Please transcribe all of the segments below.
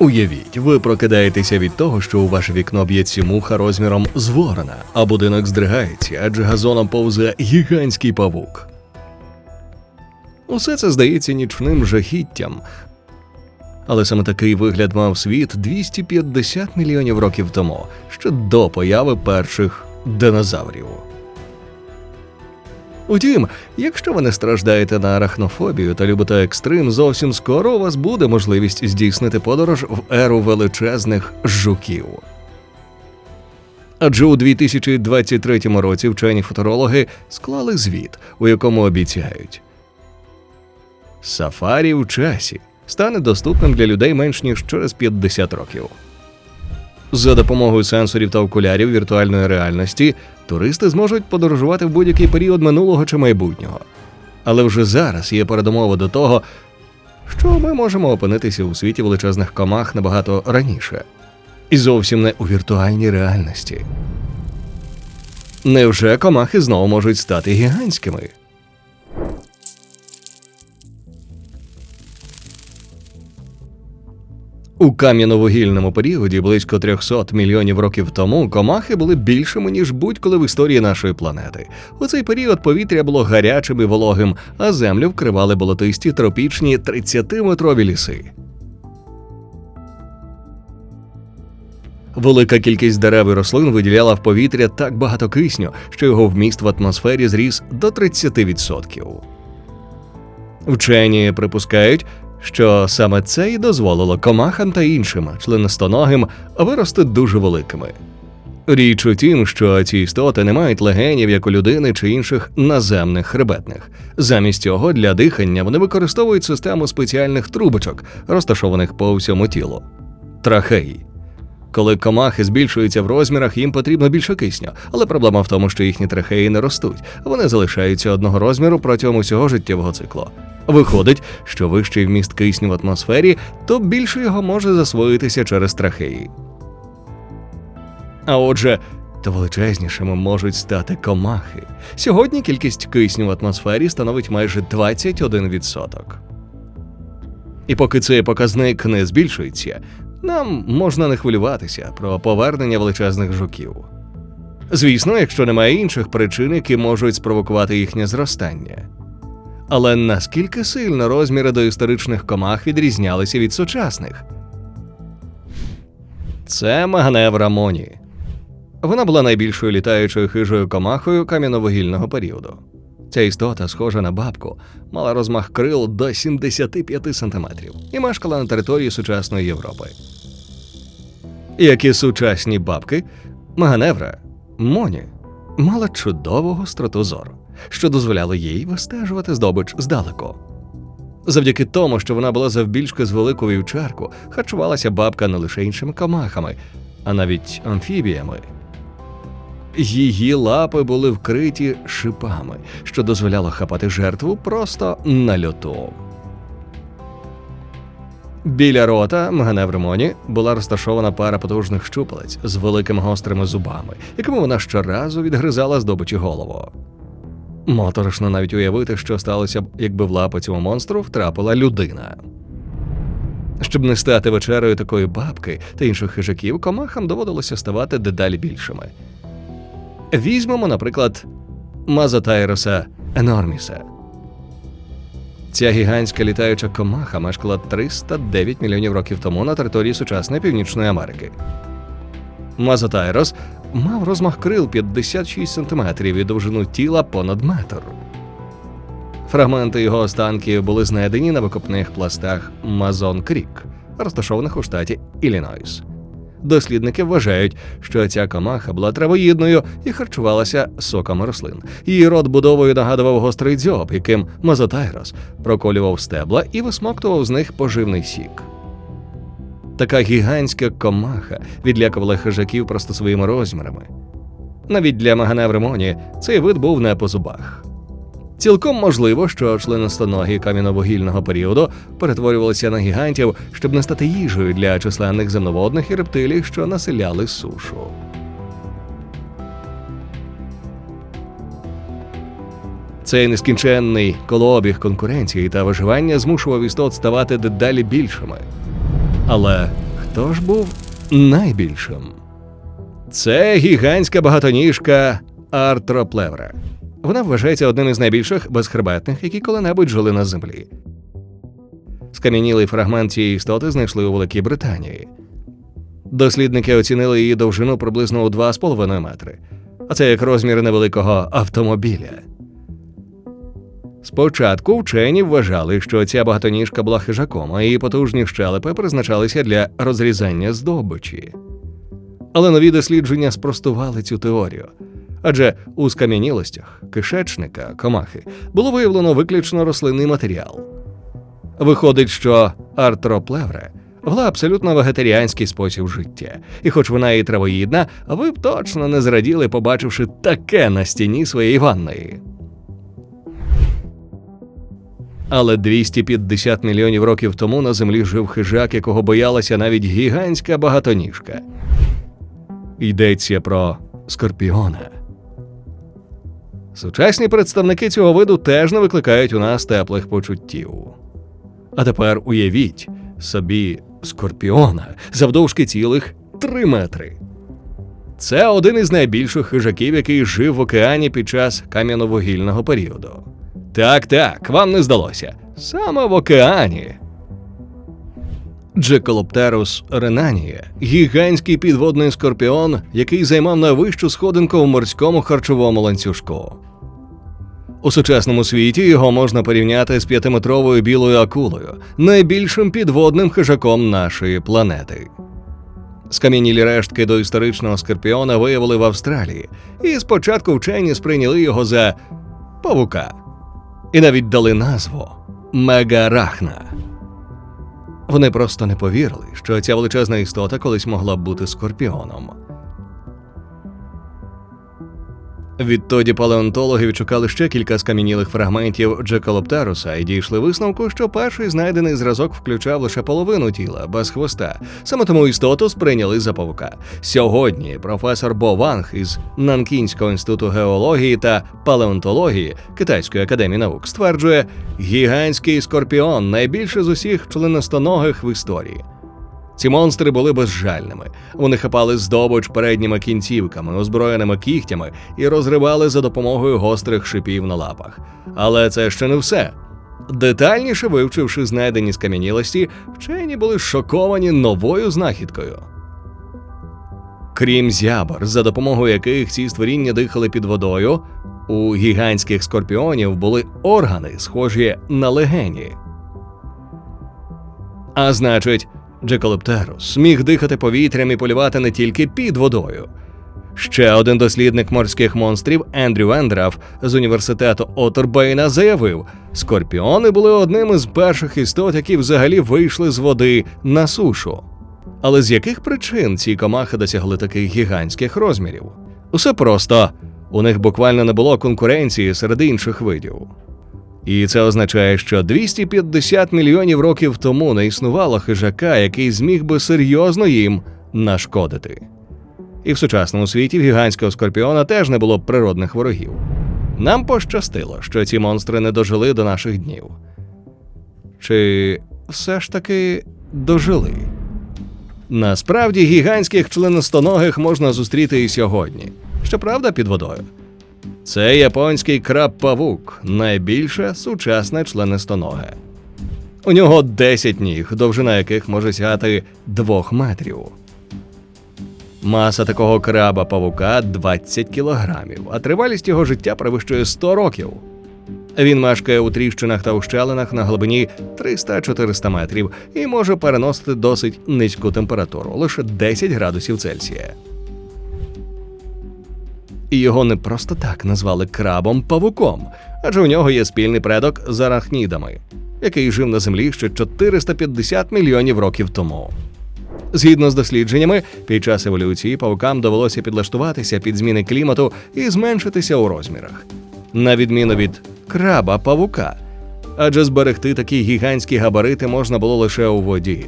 Уявіть, ви прокидаєтеся від того, що у ваше вікно б'ється муха розміром з ворона, а будинок здригається, адже газоном повзе гігантський павук. Усе це здається нічним жахіттям. Але саме такий вигляд мав світ 250 мільйонів років тому, ще до появи перших динозаврів. Утім, якщо ви не страждаєте на арахнофобію та любите екстрим, зовсім скоро у вас буде можливість здійснити подорож в еру величезних жуків. Адже у 2023 році вчені футурологи склали звіт, у якому обіцяють Сафарі в часі стане доступним для людей менш ніж через 50 років. За допомогою сенсорів та окулярів віртуальної реальності туристи зможуть подорожувати в будь-який період минулого чи майбутнього. Але вже зараз є передумова до того, що ми можемо опинитися у світі величезних комах набагато раніше, і зовсім не у віртуальній реальності. Невже комахи знову можуть стати гігантськими? У кам'яновугільному періоді близько 300 мільйонів років тому комахи були більшими ніж будь-коли в історії нашої планети. У цей період повітря було гарячим і вологим, а землю вкривали болотисті тропічні 30-метрові ліси. Велика кількість дерев і рослин виділяла в повітря так багато кисню, що його вміст в атмосфері зріс до 30%. Вчені припускають, що саме це і дозволило комахам та іншим членистоногим вирости дуже великими. Річ у тім, що ці істоти не мають легенів, як у людини чи інших наземних хребетних. Замість цього для дихання вони використовують систему спеціальних трубочок, розташованих по всьому тілу трахеї. Коли комахи збільшуються в розмірах, їм потрібно більше кисню, але проблема в тому, що їхні трахеї не ростуть, вони залишаються одного розміру протягом усього життєвого циклу. Виходить, що вищий вміст кисню в атмосфері, то більше його може засвоїтися через трахеї. А отже, то величезнішими можуть стати комахи. Сьогодні кількість кисню в атмосфері становить майже 21%. І поки цей показник не збільшується, нам можна не хвилюватися про повернення величезних жуків. Звісно, якщо немає інших причин, які можуть спровокувати їхнє зростання. Але наскільки сильно розміри доісторичних комах відрізнялися від сучасних? Це Магневра Моні. Вона була найбільшою літаючою хижою комахою кам'яновугільного періоду. Ця істота, схожа на бабку, мала розмах крил до 75 сантиметрів і мешкала на території сучасної Європи. Як і сучасні бабки, Маганевра Моні мала чудову гостроту зору, що дозволяло їй вистежувати здобич здалеку. Завдяки тому, що вона була завбільшки з велику вівчарку, харчувалася бабка не лише іншими комахами, а навіть амфібіями. Її лапи були вкриті шипами, що дозволяло хапати жертву просто на льоту. Біля рота Мганевримоні була розташована пара потужних щупалець з великими гострими зубами, якими вона щоразу відгризала здобичі голову. Моторошно навіть уявити, що сталося б, якби в лапу цього монстру втрапила людина. Щоб не стати вечерею такої бабки та інших хижаків, комахам доводилося ставати дедалі більшими. Візьмемо, наприклад, Мазотайроса Енорміса. Ця гігантська літаюча комаха мешкала 309 мільйонів років тому на території сучасної Північної Америки. Мазотайрос мав розмах крил 56 см і довжину тіла понад метр. Фрагменти його останків були знайдені на викопних пластах Мазон Крік, розташованих у штаті Іллінойс. Дослідники вважають, що ця комаха була травоїдною і харчувалася соками рослин. Її рот будовою нагадував гострий дзьоб, яким Мазотайрос проколював стебла і висмоктував з них поживний сік. Така гігантська комаха відлякувала хижаків просто своїми розмірами. Навіть для Маганевримоні цей вид був не по зубах. Цілком можливо, що членистоногі кам'яновугільного періоду перетворювалися на гігантів, щоб не стати їжею для численних земноводних і рептилій, що населяли сушу. Цей нескінченний колообіг конкуренції та виживання змушував істот ставати дедалі більшими. Але хто ж був найбільшим? Це гігантська багатоніжка Артроплевра. Вона вважається одним із найбільших безхребетних, які коли-небудь жили на землі. Скам'янілий фрагмент цієї істоти знайшли у Великій Британії. Дослідники оцінили її довжину приблизно у 2,5 метри, а це як розміри невеликого автомобіля. Спочатку вчені вважали, що ця багатоніжка була хижаком, а її потужні щелепи призначалися для розрізання здобичі. Але нові дослідження спростували цю теорію. Адже у скам'янілостях кишечника комахи було виявлено виключно рослинний матеріал. Виходить, що артроплевра вела абсолютно вегетаріанський спосіб життя, і хоч вона і травоїдна, ви б точно не зраділи, побачивши таке на стіні своєї ванної. Але 250 мільйонів років тому на землі жив хижак, якого боялася навіть гігантська багатоніжка. Йдеться про скорпіона. Сучасні представники цього виду теж не викликають у нас теплих почуттів. А тепер уявіть собі скорпіона завдовжки цілих 3 метри. Це один із найбільших хижаків, який жив в океані під час кам'яновугільного періоду. Так, так, вам не здалося. Саме в океані. Джеколоптерус ренанія гігантський підводний скорпіон, який займав найвищу сходинку в морському харчовому ланцюжку. У сучасному світі його можна порівняти з п'ятиметровою білою акулою, найбільшим підводним хижаком нашої планети. Скам'янілі рештки до історичного скорпіона виявили в Австралії, і спочатку вчені сприйняли його за павука і навіть дали назву Мегарахна. Вони просто не повірили, що ця величезна істота колись могла б бути скорпіоном. Відтоді палеонтологи відшукали ще кілька скам'янілих фрагментів Джекалоптеруса і дійшли висновку, що перший знайдений зразок включав лише половину тіла без хвоста. Саме тому істоту сприйняли за павука. Сьогодні професор Бо Ванг із Нанкінського інституту геології та палеонтології Китайської академії наук стверджує, гігантський скорпіон найбільше з усіх членистоногих в історії. Ці монстри були безжальними. Вони хапали здобич передніми кінцівками, озброєними кігтями і розривали за допомогою гострих шипів на лапах. Але це ще не все. Детальніше вивчивши знайдені скам'янілості, вчені були шоковані новою знахідкою. Крім зябр, за допомогою яких ці створіння дихали під водою, у гігантських скорпіонів були органи, схожі на легені. А значить, Джеколептерус міг дихати повітрям і полювати не тільки під водою. Ще один дослідник морських монстрів Ендрю Ендраф з університету Отербейна заявив, скорпіони були одним із перших істот, які взагалі вийшли з води на сушу. Але з яких причин ці комахи досягли таких гігантських розмірів? Усе просто у них буквально не було конкуренції серед інших видів. І це означає, що 250 мільйонів років тому не існувало хижака, який зміг би серйозно їм нашкодити. І в сучасному світі в гігантського скорпіона теж не було природних ворогів. Нам пощастило, що ці монстри не дожили до наших днів. Чи все ж таки дожили? Насправді гігантських членистоногих можна зустріти і сьогодні, щоправда, під водою. Це японський краб-павук, найбільше сучасне членистоноге. У нього 10 ніг, довжина яких може сягати 2 метрів. Маса такого краба павука 20 кілограмів, а тривалість його життя перевищує 100 років. Він мешкає у тріщинах та ущелинах на глибині 300-400 метрів і може переносити досить низьку температуру лише 10 градусів Цельсія. І його не просто так назвали крабом павуком, адже у нього є спільний предок з арахнідами, який жив на землі ще 450 мільйонів років тому. Згідно з дослідженнями, під час еволюції павукам довелося підлаштуватися під зміни клімату і зменшитися у розмірах, на відміну від краба павука, адже зберегти такі гігантські габарити можна було лише у воді.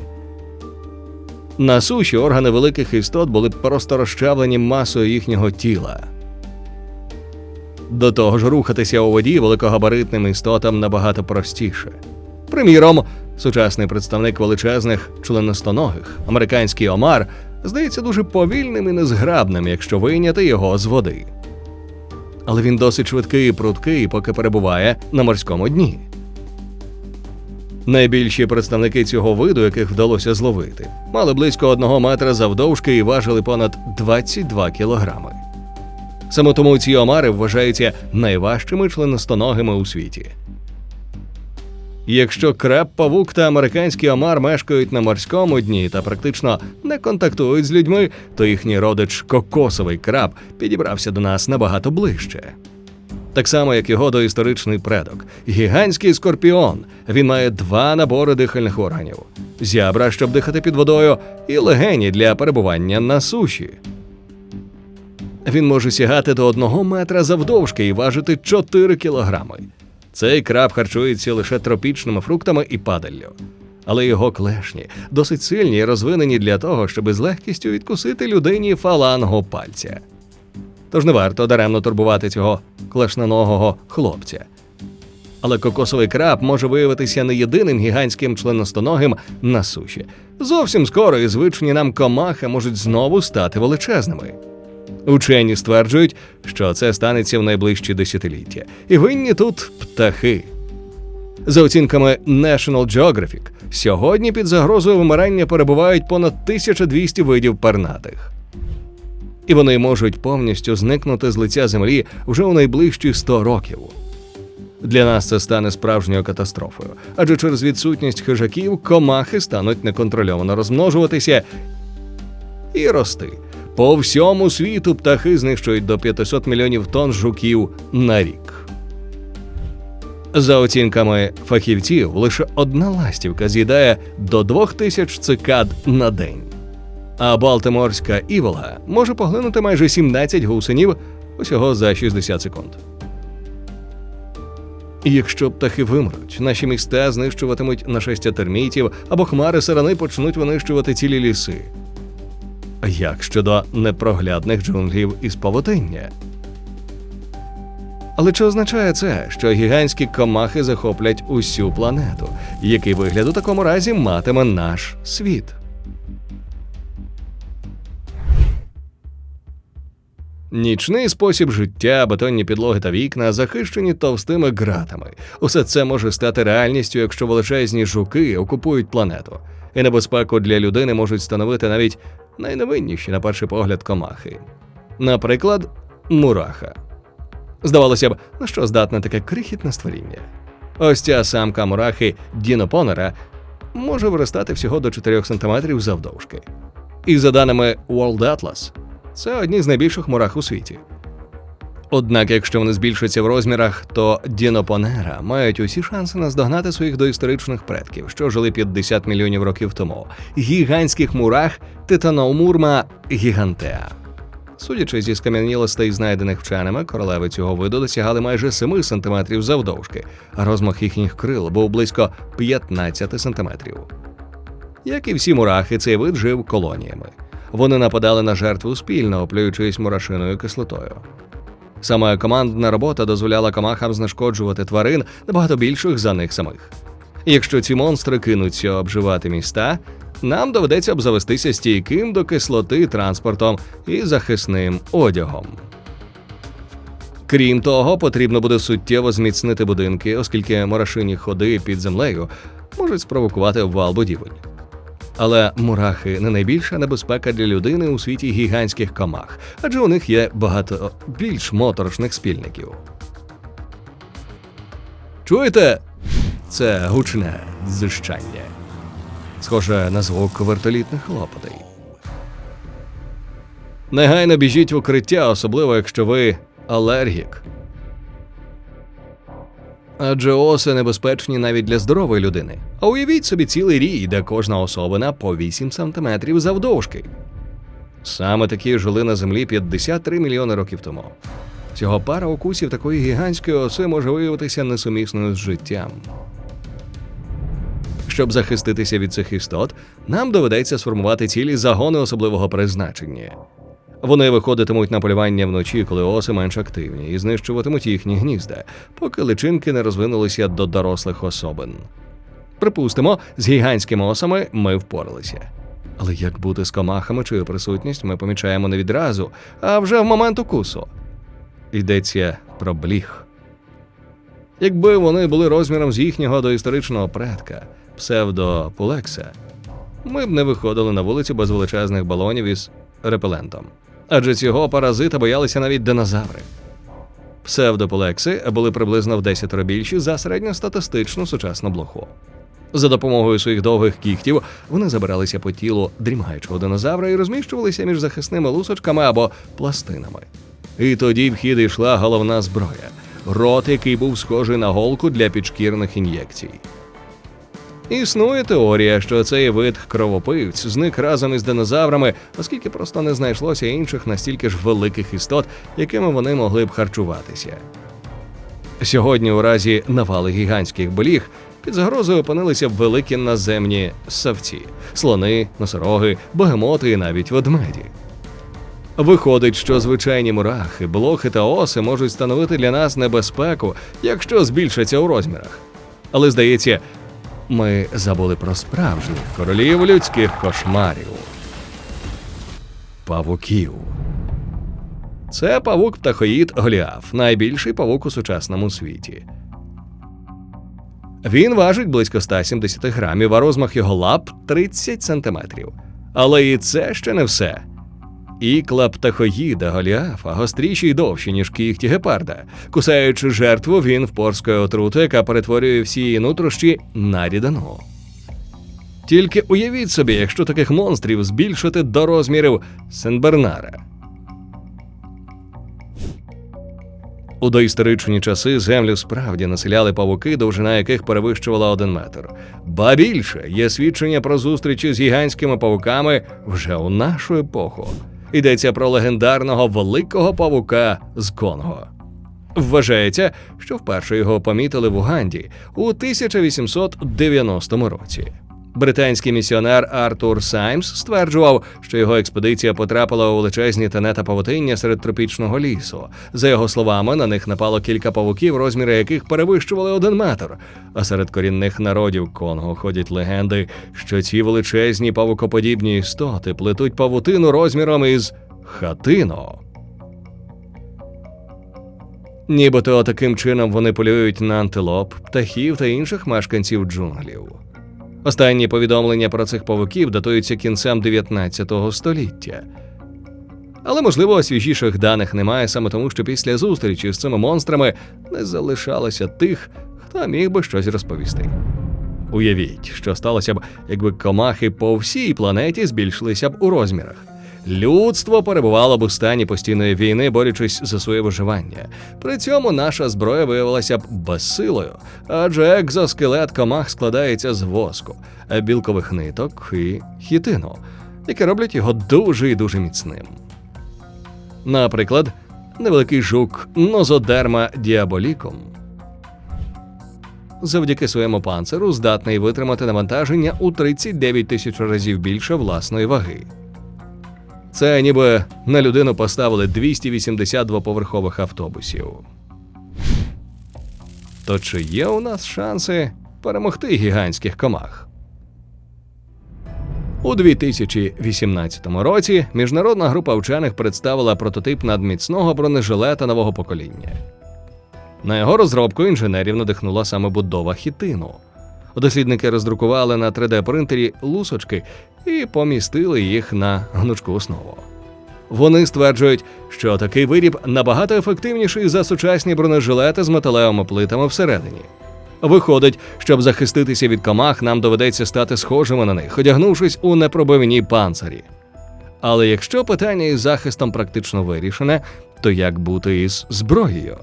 На суші органи великих істот були просто розчавлені масою їхнього тіла. До того ж, рухатися у воді великогабаритним істотам набагато простіше. Приміром, сучасний представник величезних членистоногих, американський омар, здається дуже повільним і незграбним, якщо вийняти його з води. Але він досить швидкий і пруткий, поки перебуває на морському дні. Найбільші представники цього виду, яких вдалося зловити, мали близько одного метра завдовжки і важили понад 22 кілограми. Саме тому ці омари вважаються найважчими членистоногими у світі. Якщо краб, павук та американський омар мешкають на морському дні та практично не контактують з людьми, то їхній родич кокосовий краб підібрався до нас набагато ближче. Так само, як його доісторичний предок, гігантський скорпіон. Він має два набори дихальних органів: зябра, щоб дихати під водою, і легені для перебування на суші. Він може сягати до одного метра завдовжки і важити 4 кілограми. Цей краб харчується лише тропічними фруктами і падаллю. Але його клешні досить сильні і розвинені для того, щоб з легкістю відкусити людині фалангу пальця. Тож не варто даремно турбувати цього клешноногого хлопця. Але кокосовий краб може виявитися не єдиним гігантським членостоногим на суші. Зовсім скоро і звичні нам комахи можуть знову стати величезними. Учені стверджують, що це станеться в найближчі десятиліття, і винні тут птахи. За оцінками National Geographic, сьогодні під загрозою вимирання перебувають понад 1200 видів пернатих. І вони можуть повністю зникнути з лиця землі вже у найближчі 100 років. Для нас це стане справжньою катастрофою, адже через відсутність хижаків комахи стануть неконтрольовано розмножуватися і рости. По всьому світу птахи знищують до 500 мільйонів тонн жуків на рік. За оцінками фахівців, лише одна ластівка з'їдає до 2000 цикад на день. А Балтиморська івола може поглинути майже 17 гусенів усього за 60 секунд. Якщо птахи вимруть, наші міста знищуватимуть нашестя термітів або хмари сарани почнуть винищувати цілі ліси. Як щодо непроглядних джунглів із павутиння? Але чи означає це, що гігантські комахи захоплять усю планету? Який вигляд у такому разі матиме наш світ? Нічний спосіб життя, бетонні підлоги та вікна захищені товстими ґратами. Усе це може стати реальністю, якщо величезні жуки окупують планету. І небезпеку для людини можуть становити навіть найневинніші на перший погляд комахи. Наприклад, мураха. Здавалося б, на що здатне таке крихітне створіння? Ось ця самка мурахи Дінопонера може виростати всього до 4 см завдовжки. І за даними World Atlas, це одні з найбільших мурах у світі. Однак, якщо вони збільшуються в розмірах, то Дінопонера мають усі шанси наздогнати своїх доісторичних предків, що жили 50 мільйонів років тому, гігантських мурах Титаномурма гігантеа. Судячи зі скам'янілостей, знайдених вченими, королеви цього виду досягали майже 7 см завдовжки, а розмах їхніх крил був близько 15 см. Як і всі мурахи, цей вид жив колоніями. Вони нападали на жертву спільно, оплюючись мурашиною кислотою. Саме командна робота дозволяла комахам знешкоджувати тварин набагато більших за них самих. Якщо ці монстри кинуться обживати міста, нам доведеться обзавестися стійким до кислоти транспортом і захисним одягом. Крім того, потрібно буде суттєво зміцнити будинки, оскільки мурашині ходи під землею можуть спровокувати обвал будівель. Але мурахи не найбільша небезпека для людини у світі гігантських комах, адже у них є багато більш моторошних спільників. Чуєте? Це гучне дзищання. Схоже на звук вертолітних лопатей. Негайно біжіть в укриття, особливо якщо ви алергік. Адже оси небезпечні навіть для здорової людини. А уявіть собі цілий рій, де кожна особина по 8 сантиметрів завдовжки. Саме такі жили на землі 53 мільйони років тому. Всього пара укусів такої гігантської оси може виявитися несумісною з життям. Щоб захиститися від цих істот, нам доведеться сформувати цілі загони особливого призначення. Вони виходитимуть на полювання вночі, коли оси менш активні, і знищуватимуть їхні гнізда, поки личинки не розвинулися до дорослих особин. Припустимо, з гігантськими осами ми впоралися. Але як бути з комахами, чию присутність ми помічаємо не відразу, а вже в момент укусу? Йдеться про бліг. Якби вони були розміром з їхнього доісторичного предка, псевдопулекса, ми б не виходили на вулицю без величезних балонів із репелентом. Адже цього паразита боялися навіть динозаври. Псевдополекси були приблизно в 10 більші за середньостатистичну сучасну блоху. За допомогою своїх довгих кігтів вони забиралися по тілу дрімаючого динозавра і розміщувалися між захисними лусочками або пластинами. І тоді в хід йшла головна зброя рот, який був схожий на голку для підшкірних ін'єкцій. Існує теорія, що цей вид кровопивць зник разом із динозаврами, оскільки просто не знайшлося інших настільки ж великих істот, якими вони могли б харчуватися. Сьогодні, у разі навали гігантських боліг, під загрозою опинилися великі наземні савці слони, носороги, богемоти і навіть ведмеді. Виходить, що звичайні мурахи, блохи та оси можуть становити для нас небезпеку, якщо збільшаться у розмірах. Але здається, ми забули про справжніх королів людських кошмарів. Павуків. Це павук птахоїд Голіаф, найбільший павук у сучасному світі. Він важить близько 170 грамів, а розмах його лап 30 сантиметрів. Але і це ще не все. Ікла птахоїда Голіафа гостріші й довші, ніж кігті гепарда. Кусаючи жертву, він впорскує отруту, яка перетворює всі її нутрощі на рідину. Тільки уявіть собі, якщо таких монстрів збільшити до розмірів Сенбернара. У доісторичні часи землю справді населяли павуки, довжина яких перевищувала один метр. Ба більше є свідчення про зустрічі з гігантськими павуками вже у нашу епоху. Йдеться про легендарного великого павука з Конго. Вважається, що вперше його помітили в Уганді у 1890 році. Британський місіонер Артур Саймс стверджував, що його експедиція потрапила у величезні тенета павутиння серед тропічного лісу. За його словами, на них напало кілька павуків, розміри яких перевищували один метр. А серед корінних народів Конго ходять легенди, що ці величезні павукоподібні істоти плетуть павутину розміром із хатино. Нібито таким чином вони полюють на антилоп, птахів та інших мешканців джунглів. Останні повідомлення про цих павуків датуються кінцем 19 століття. Але, можливо, свіжіших даних немає саме тому, що після зустрічі з цими монстрами не залишалося тих, хто міг би щось розповісти. Уявіть, що сталося б, якби комахи по всій планеті збільшилися б у розмірах. Людство перебувало б у стані постійної війни, борючись за своє виживання. При цьому наша зброя виявилася б безсилою, адже екзоскелет комах складається з воску, білкових ниток і хітину, які роблять його дуже і дуже міцним. Наприклад, невеликий жук Нозодерма діаболікум завдяки своєму панциру здатний витримати навантаження у 39 тисяч разів більше власної ваги. Це ніби на людину поставили 282 поверхових автобусів. То чи є у нас шанси перемогти гігантських комах? У 2018 році міжнародна група вчених представила прототип надміцного бронежилета нового покоління. На його розробку інженерів надихнула саме будова хітину. Дослідники роздрукували на 3D-принтері лусочки і помістили їх на гнучку основу. Вони стверджують, що такий виріб набагато ефективніший за сучасні бронежилети з металевими плитами всередині. Виходить, щоб захиститися від комах, нам доведеться стати схожими на них, одягнувшись у непробивні панцирі. Але якщо питання із захистом практично вирішене, то як бути із зброєю?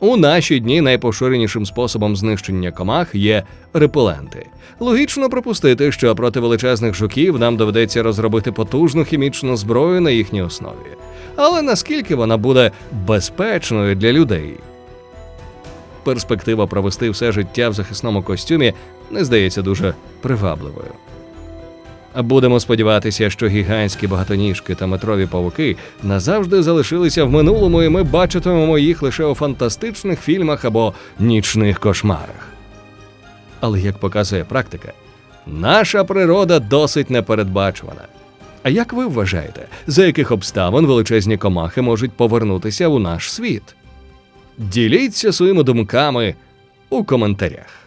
У наші дні найпоширенішим способом знищення комах є репеленти. Логічно припустити, що проти величезних жуків нам доведеться розробити потужну хімічну зброю на їхній основі. Але наскільки вона буде безпечною для людей? Перспектива провести все життя в захисному костюмі не здається дуже привабливою. Будемо сподіватися, що гігантські багатоніжки та метрові павуки назавжди залишилися в минулому, і ми бачитимемо їх лише у фантастичних фільмах або нічних кошмарах. Але як показує практика, наша природа досить непередбачувана. А як ви вважаєте, за яких обставин величезні комахи можуть повернутися у наш світ? Діліться своїми думками у коментарях.